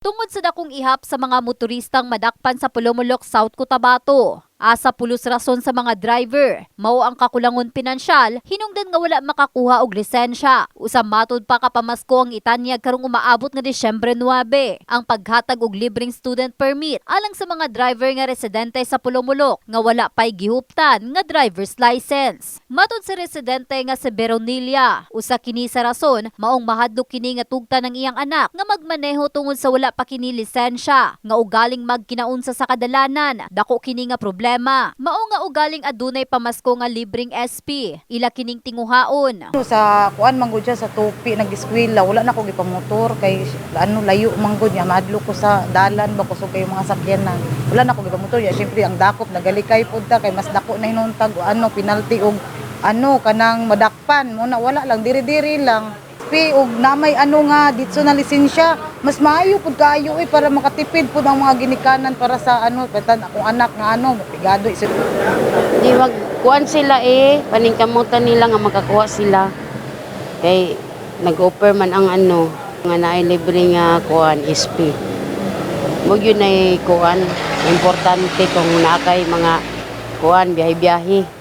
Tungod sa dakong ihap sa mga motoristang madakpan sa Pulumulok, South Cotabato, asa pulos rason sa mga driver, mao ang kakulangon pinansyal, hinungdan nga wala makakuha og lisensya. Usa matud pa kapamasko ang itanyag karong umaabot nga Disyembre 9, ang paghatag og libreng student permit alang sa mga driver nga residente sa Pulumulok nga wala pay gihuptan nga driver's license. Matud sa residente nga si Beronilia, usa kini sa rason maong mahadlok kini nga tugta ng iyang anak nga magmaneho tungod sa wala pa kini lisensya nga ugaling magkinaunsa sa kadalanan dako kini nga problema mao nga ugaling adunay pamasko nga libreng SP ila kining tinguhaon. Sa kuan manggod siya sa tupi nag-eskwela wala na ko gipamotor kay ano layo manggod niya madlo ko sa dalan ba kusog kay mga sakyanan wala na ko gipamotor ya syempre ang dakop nagalikay pud ta kay mas dako na hinuntag ano penalty og ano kanang madakpan. Mo na wala lang diri-diri lang. Pi og namay ano nga dito na lisensya mas maayo pud kaayo eh para makatipid pud ang mga ginikanan para sa ano patan akong anak nga ano mapigado isip Di wag kuan sila eh, paningkamutan nila nga makakuha sila. Kay nag-offer man ang ano, nga naay libre nga kuan SP. Mo yun ay kuan, importante kung nakay mga kuan biyahe-biyahe.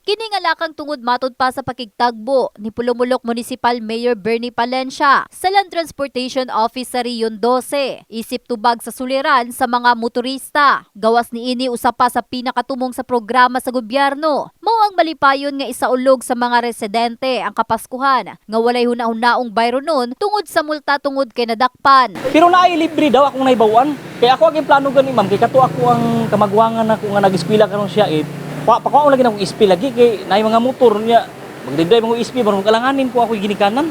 Kini nga lakang tungod matud pa sa pakigtagbo ni Pulumulok Municipal Mayor Bernie Palencia sa Land Transportation Office sa Rion 12. Isip tubag sa suliran sa mga motorista. Gawas ni ini usa pa sa pinakatumong sa programa sa gobyerno. Mao ang malipayon nga isaulog sa mga residente ang kapaskuhan nga walay hunahunaong bayro nun tungod sa multa tungod kay nadakpan. Pero naay libre daw akong naibawaan. Kaya ako aging plano gani ma'am, kay kato ako ang kamagwangan ako nga nag-eskwela karon siya eh. Pa pa lagi na akong ispi lagi kay naay mga motor niya. Magdayday mga ispi baron kalanganin ko ako ginikanan.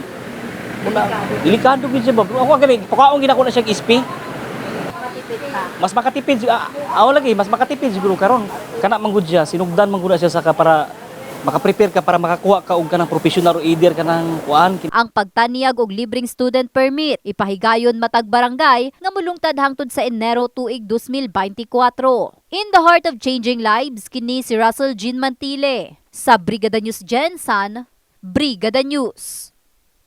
Una, delikado gid siya ba. Ako agad pakaon ginako na siya ispi. Mas makatipid ah, ako lagi mas makatipid siguro karon. Kana manggod siya, sinugdan manggod na siya sa ka para maka-prepare ka para makakuha ka og kanang professional o kanang kuan Ang pagtanyag og libreng student permit ipahigayon matag barangay nga mulungtad hangtod sa Enero tuig 2024. In the heart of changing lives kini si Russell Jean Mantile sa Brigada News Gensan, Brigada News.